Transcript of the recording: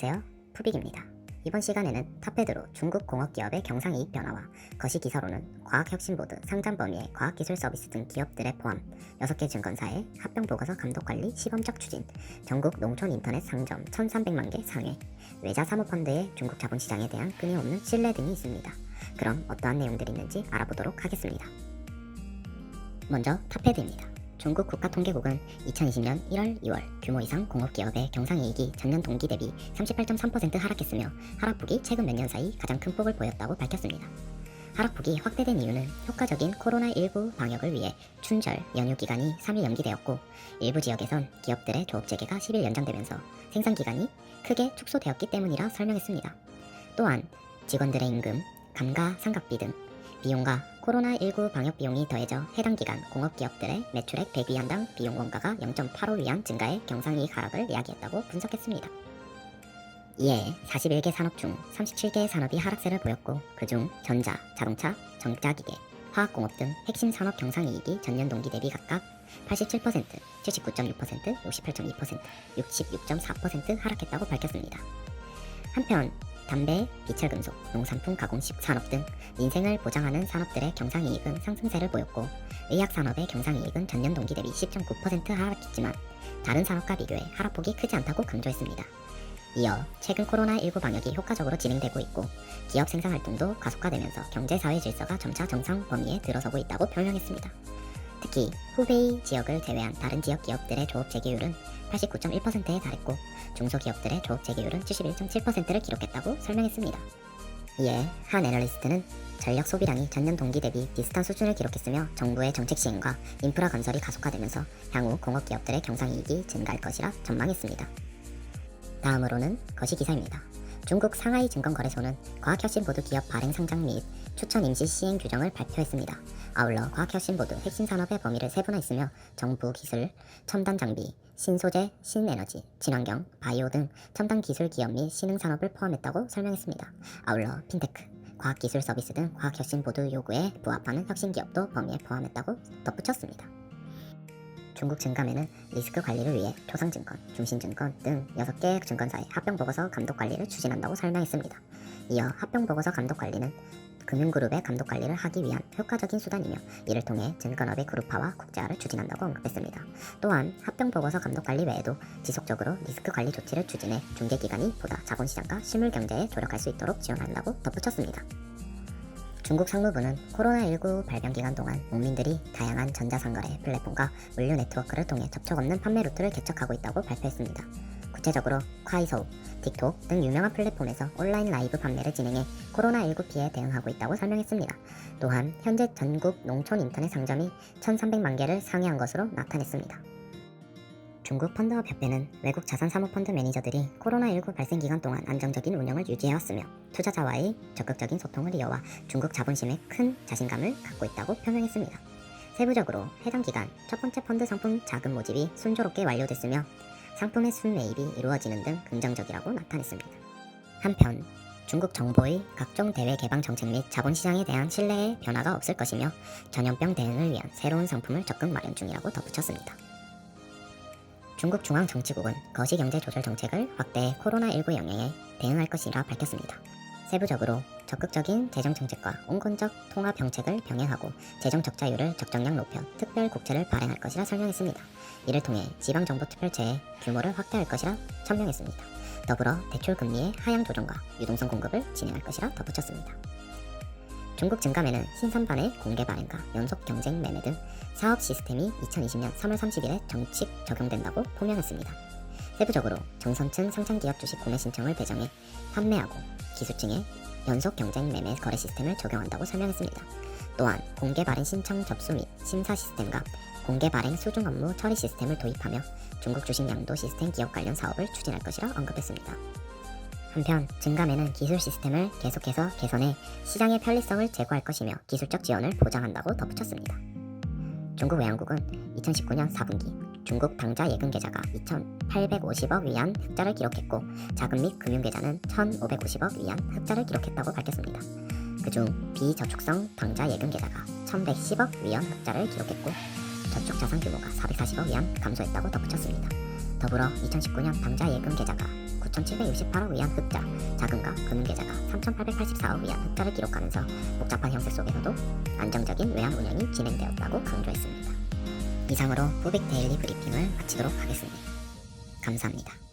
안녕하세요. 푸빅입니다. 이번 시간에는 탑헤드로 중국 공업기업의 경상이익 변화와 거시 기사로는 과학혁신보드 상장 범위의 과학기술 서비스 등 기업들의 포함 6개 증권사의 합병보고서 감독관리 시범적 추진, 전국 농촌 인터넷 상점 1,300만 개 상회, 외자 사모펀드의 중국 자본시장에 대한 끊임없는 신뢰 등이 있습니다. 그럼 어떠한 내용들이 있는지 알아보도록 하겠습니다. 먼저 탑헤드입니다. 중국 국가통계국은 2020년 1월, 2월 규모 이상 공업기업의 경상이익이 전년 동기 대비 38.3% 하락했으며 하락폭이 최근 몇 년 사이 가장 큰 폭을 보였다고 밝혔습니다. 하락폭이 확대된 이유는 효과적인 코로나19 방역을 위해 춘절 연휴 기간이 3일 연기되었고 일부 지역에선 기업들의 조업 재개가 10일 연장되면서 생산 기간이 크게 축소되었기 때문이라 설명했습니다. 또한 직원들의 임금, 감가 상각비 등 비용과 코로나19 방역 비용이 더해져 해당 기간 공업기업들의 매출액 100위안당 비용 원가가 0.85위안 증가해 경상이익 하락을 이야기했다고 분석했습니다. 이에 41개 산업 중 37개의 산업이 하락세를 보였고 그중 전자, 자동차, 전자기계, 화학공업 등 핵심 산업 경상이익이 전년 동기 대비 각각 87%, 79.6%, 58.2%, 66.4% 하락했다고 밝혔습니다. 한편 담배, 비철금속, 농산품 가공식 산업 등 민생을 보장하는 산업들의 경상이익은 상승세를 보였고 의약산업의 경상이익은 전년 동기 대비 10.9% 하락했지만 다른 산업과 비교해 하락폭이 크지 않다고 강조했습니다. 이어 최근 코로나19 방역이 효과적으로 진행되고 있고 기업 생산 활동도 가속화되면서 경제 사회 질서가 점차 정상 범위에 들어서고 있다고 설명했습니다. 특히 후베이 지역을 제외한 다른 지역 기업들의 조업 재개율은 89.1%에 달했고 중소기업들의 조업 재개율은 71.7%를 기록했다고 설명했습니다. 이에 한 애널리스트는 전력 소비량이 전년 동기 대비 비슷한 수준을 기록했으며 정부의 정책 시행과 인프라 건설이 가속화되면서 향후 공업기업들의 경상이익이 증가할 것이라 전망했습니다. 다음으로는 거시기사입니다. 중국 상하이 증권거래소는 과학혁신보드 기업 발행 상장 및 추천 임시 시행 규정을 발표했습니다. 아울러 과학혁신보드 핵심 산업의 범위를 세분화했으며 정부 기술, 첨단 장비, 신소재, 신에너지, 친환경, 바이오 등 첨단 기술 기업 및 신흥 산업을 포함했다고 설명했습니다. 아울러 핀테크, 과학기술 서비스 등 과학혁신보드 요구에 부합하는 혁신 기업도 범위에 포함했다고 덧붙였습니다. 중국 증감에는 리스크 관리를 위해 초상증권, 중신증권 등 6개 증권사의 합병보고서 감독 관리를 추진한다고 설명했습니다. 이어 합병보고서 감독 관리는 금융그룹의 감독 관리를 하기 위한 효과적인 수단이며 이를 통해 증권업의 그룹화와 국제화를 추진한다고 언급했습니다. 또한 합병보고서 감독 관리 외에도 지속적으로 리스크 관리 조치를 추진해 중개기관이 보다 자본시장과 실물경제에 조력할 수 있도록 지원한다고 덧붙였습니다. 중국 상무부는 코로나19 발병 기간 동안 국민들이 다양한 전자상거래 플랫폼과 물류 네트워크를 통해 접촉 없는 판매 루트를 개척하고 있다고 발표했습니다. 구체적으로 콰이소우, 틱톡 등 유명한 플랫폼에서 온라인 라이브 판매를 진행해 코로나19 피해에 대응하고 있다고 설명했습니다. 또한 현재 전국 농촌 인터넷 상점이 1,300만 개를 상회한 것으로 나타냈습니다. 중국 펀드업 협회는 외국 자산 사모 펀드 매니저들이 코로나19 발생 기간 동안 안정적인 운영을 유지해왔으며 투자자와의 적극적인 소통을 이어와 중국 자본심에 큰 자신감을 갖고 있다고 표명했습니다. 세부적으로 해당 기간 첫 번째 펀드 상품 자금 모집이 순조롭게 완료됐으며 상품의 순매입이 이루어지는 등 긍정적이라고 나타냈습니다. 한편 중국 정부의 각종 대외 개방 정책 및 자본시장에 대한 신뢰에 변화가 없을 것이며 전염병 대응을 위한 새로운 상품을 적극 마련 중이라고 덧붙였습니다. 중국 중앙정치국은 거시경제 조절 정책을 확대해 코로나19 영향에 대응할 것이라 밝혔습니다. 세부적으로 적극적인 재정 정책과 온건적 통합 정책을 병행하고 재정 적자율을 적정량 높여 특별 국채를 발행할 것이라 설명했습니다. 이를 통해 지방 정부 특별채의 규모를 확대할 것이라 천명했습니다. 더불어 대출 금리의 하향 조정과 유동성 공급을 진행할 것이라 덧붙였습니다. 중국 증감에는 신선반의 공개 발행과 연속 경쟁 매매 등 사업 시스템이 2020년 3월 30일에 정식 적용된다고 표명했습니다. 세부적으로 정선층 상장기업 주식 구매 신청을 배정해 판매하고 기수층에 연속 경쟁 매매 거래 시스템을 적용한다고 설명했습니다. 또한 공개 발행 신청 접수 및 심사 시스템과 공개 발행 수중 업무 처리 시스템을 도입하며 중국 주식 양도 시스템 기업 관련 사업을 추진할 것이라 언급했습니다. 한편 증감에는 기술 시스템을 계속해서 개선해 시장의 편리성을 제고할 것이며 기술적 지원을 보장한다고 덧붙였습니다. 중국 외환국은 2019년 4분기 중국 당좌 예금 계좌가 2,850억 위안 흑자를 기록했고 자금 및 금융 계좌는 1,550억 위안 흑자를 기록했다고 밝혔습니다. 그중 비저축성 당좌 예금 계좌가 1,110억 위안 흑자를 기록했고 저축 자산 규모가 440억 위안 감소했다고 덧붙였습니다. 더불어 2019년 당좌 예금 계좌가 9,768억 위안 흑자, 자금과 금융계좌가 3,884억 위안 흑자를 기록하면서 복잡한 형세 속에서도 안정적인 외환 운영이 진행되었다고 강조했습니다. 이상으로 후빅 데일리 브리핑을 마치도록 하겠습니다. 감사합니다.